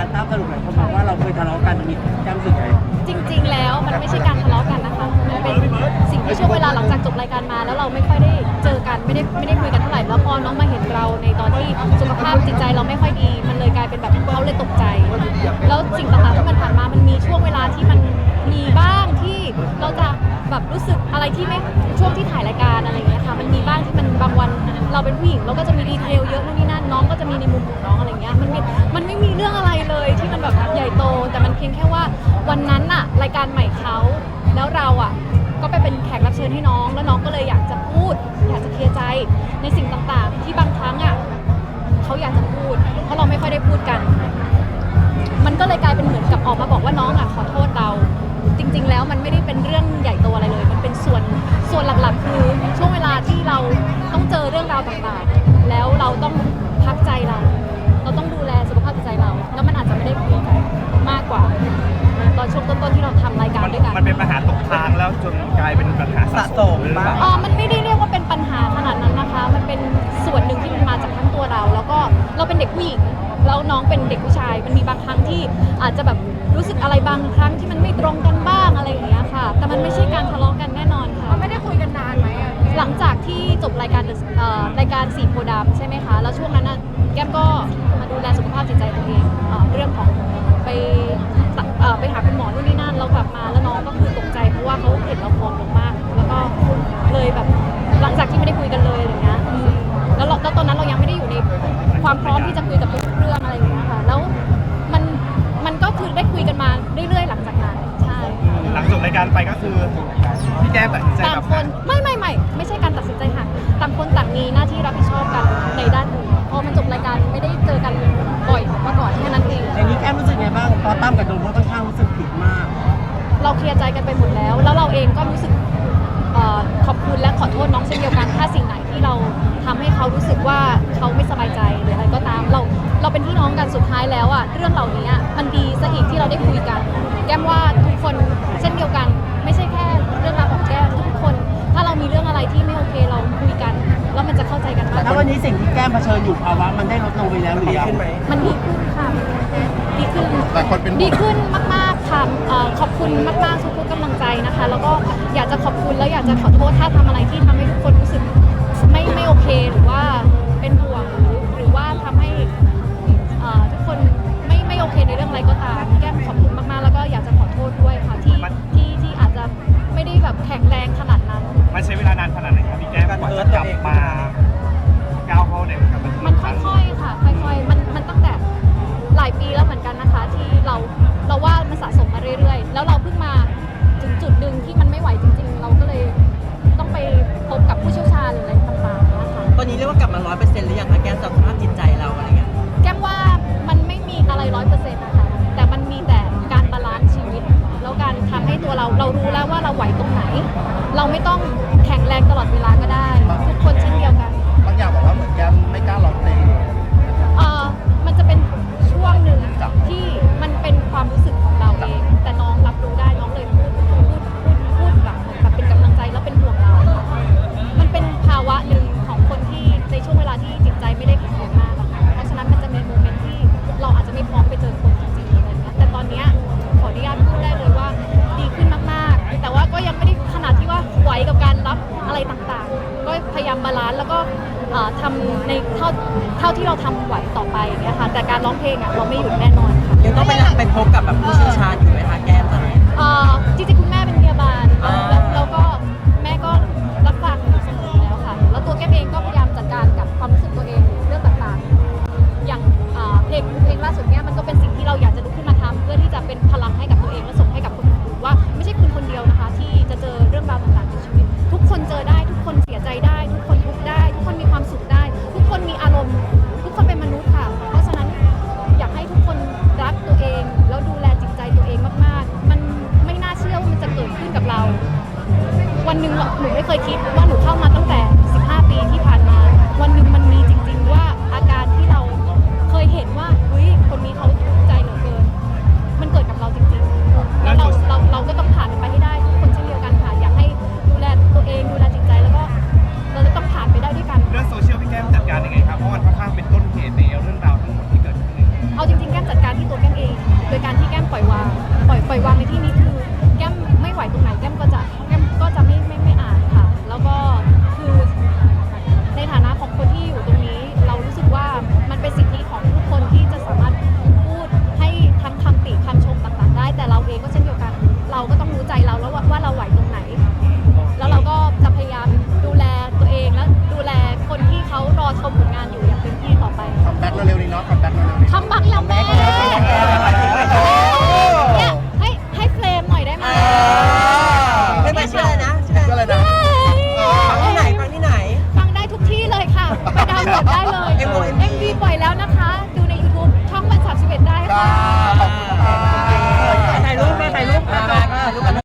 การตั้งสรุปหลายคนมองว่าเราเคยทะเลาะกันมีจำสึกไงจริง ๆ แล้วมันไม่ใช่การทะเลาะกันนะคะมันเป็นสิ่งที่ช่วงเวลาหลังจากจบรายการมา แล้วเราไม่ค่อยได้เจอกันไม่ได้ไม่ได้คุยกันเท่าไหร่แล้วพอน้องมาเห็นเราในตอนที่สุขภาพจิตใจเราไม่ค่อยดี มันเลยกลายเป็นแบบเขาเลยตกใจ แล้วสิ่งต่างๆที่มันผ่านมามันมีช่วงเวลาที่มันมีบ้าง เราจะแบบรู้สึกอะไรที่ไม่ช่วงที่ถ่ายรายการอะไรอย่างเงี้ยค่ะมันมีบ้างที่มันบางวันเราเป็นผู้หญิงเราก็จะมีดีเทลเยอะนู่นนี่นั่นน้องก็จะมีในมุมของน้องอะไรเงี้ยมันมีมันไม่มีเรื่องอะไรเลยที่มันแบบใหญ่โต แต่มันเพียงแค่ว่าวันนั้นน่ะรายการใหม่เขาแล้วเราอะก็ไปเป็นแขกรับเชิญให้น้อง แล้วน้องก็เลยอยากจะพูด อยากจะเคลียร์ใจในสิ่งต่างๆ ที่บางครั้งอะเขาอยากจะพูด เพราะเราไม่ จนกลายเป็นปัญหาสะสมหรือเปล่าอ๋อมันไม่ได้เรียกว่าเป็นปัญหาขนาดนั้นนะคะ มันเป็นส่วนหนึ่งที่มันมาจากทั้งตัวเรา แล้วก็เราเป็นเด็กผู้หญิง แล้วน้องเป็นเด็กผู้ชาย มันมีบางครั้งที่อาจจะแบบรู้สึกอะไรบางครั้งที่มันไม่ตรงกันบ้างอะไรอย่างเงี้ยค่ะ แต่มันไม่ใช่การทะเลาะกันแน่นอนค่ะ ไม่ได้คุยกันนานไหมอะหลังจากที่จบรายการ The- เอ่อรายการสีโพธิ์ดำใช่ไหมคะ แล้วช่วงนั้นน่ะแก้มก็มาดูแลสุขภาพจิตใจตัวเองเอ่อเรื่องของไปตัดเอ่อไปหาคุณหมอนู่นนี่นั่นเรากลับมาแล้วน้องก็คือ เลยแบบหลังจากที่ไม่ได้คุยกันเลยอะไรเงี้ยอืมแล้วเราแล้วตอนนั้นเรายังไม่ได้อยู่ในความพร้อมที่จะคุยกับทุกเรื่องอะไรอย่างเงี้ยค่ะ แล้วมันมันก็คือได้คุยกันมาเรื่อยๆ หลังจากนั้นใช่หลังจบรายการไปก็คือพี่แก้มตัดสินใจต่างกับคนไม่ไม่ไม่ไม่ใช่การตัดสินใจห่างต่างคนต่างมีหน้าที่รับผิดชอบกันในด้านอื่นพอมันจบรายการไม่ได้เจอกันบ่อยเมื่อก่อนแค่นั้นเองอย่างนี้แก้มรู้สึกไงบ้างตอนตั้มกับโดมก็ค่อนข้างรู้สึกผิดมาก เราเคลียร์ใจกันไปหมดแล้ว แล้วเราเองก็รู้สึกเอ่อขอบ คุณและขอโทษน้องเช่นเดียวกัน ถ้าสิ่งไหนที่เราทำให้เขารู้สึกว่าเขาไม่สบายใจหรืออะไรก็ตามเราเราเป็นพี่น้องกันสุดท้ายแล้วอะเรื่องเหล่านี้อะมันดีซะอีกที่เราได้คุยกัน แก้มว่าทุกคนเช่นเดียวกัน ไม่ใช่แค่เรื่องราวของแก้มทุกคน ถ้าเรามีเรื่องอะไรที่ไม่โอเคเราคุยกันแล้วมันจะเข้าใจกันมากถ้าวันนี้สิ่งที่แก้มเผชิญอยู่ภาวะมันได้ลดลงไปแล้วหรือยังมันดีขึ้นค่ะดีขึ้นแต่คนเป็นห่วงดีขึ้นมากๆค่ะเอ่อขอบ คุณมากๆทุกๆกำลังใจนะคะ แล้วก็อยากจะขอบคุณแล้วอยากจะขอโทษถ้าทำอะไรที่ทำให้ทุกคนรู้สึกไม่ไม่โอเคหรือว่าเป็นห่วงหรือหรือว่าทำให้เอ่อทุกคนไม่ไม่โอเคในเรื่องอะไรก็ตามแก้มขอบคุณมากๆ แล้วก็อยากจะขอโทษด้วยค่ะที่ที่ที่อาจจะไม่ได้แบบแข็งแรงขนาดนั้น มันใช้เวลานานขนาดไหนครับพี่แก้มกว่าจะกลับมาก้าวเข้าในวงการบันเทิงมันค่อยๆ ค่ะ ค่อยๆ มัน มันตั้งแต่หลายปีแล้วเหมือนกันนะคะ ที่เรา เราว่ามันสะสมมา เรื่อยๆ แล้วเราเพิ่งมาถึงจุดหนึ่งที่มันไม่ไหวจริง ๆ เราก็เลยต้องไปพบกับผู้เชี่ยวชาญหรืออะไรต่างๆนะคะตอนนี้เรียกว่ากลับมาร้อยเปอร์เซ็นต์หรือยังคะแกสภาพจิตใจเราอะไรเงี้ยแก้มว่ามันไม่มีอะไรร้อยเปอร์เซ็นต์นะคะแต่มันมีแต่การบาลานซ์ชีวิต แล้วการทำให้ตัวเราเรารู้แล้วว่าเราไหวตรงไหน เราไม่ต้องแข็งานแล้วก็ทำในเท่าเท่าที่เราทำไหวต่อไปอย่างเงี้ยค่ะแต่การร้องเพลงอะเราไม่หยุดแน่นอน นหนึ่งหนูไม่เคยคิดว่าหนูเข้ามาต เร็วๆนี้เนาะคัมแบ็คเร็วๆนี้ คำบังละแม่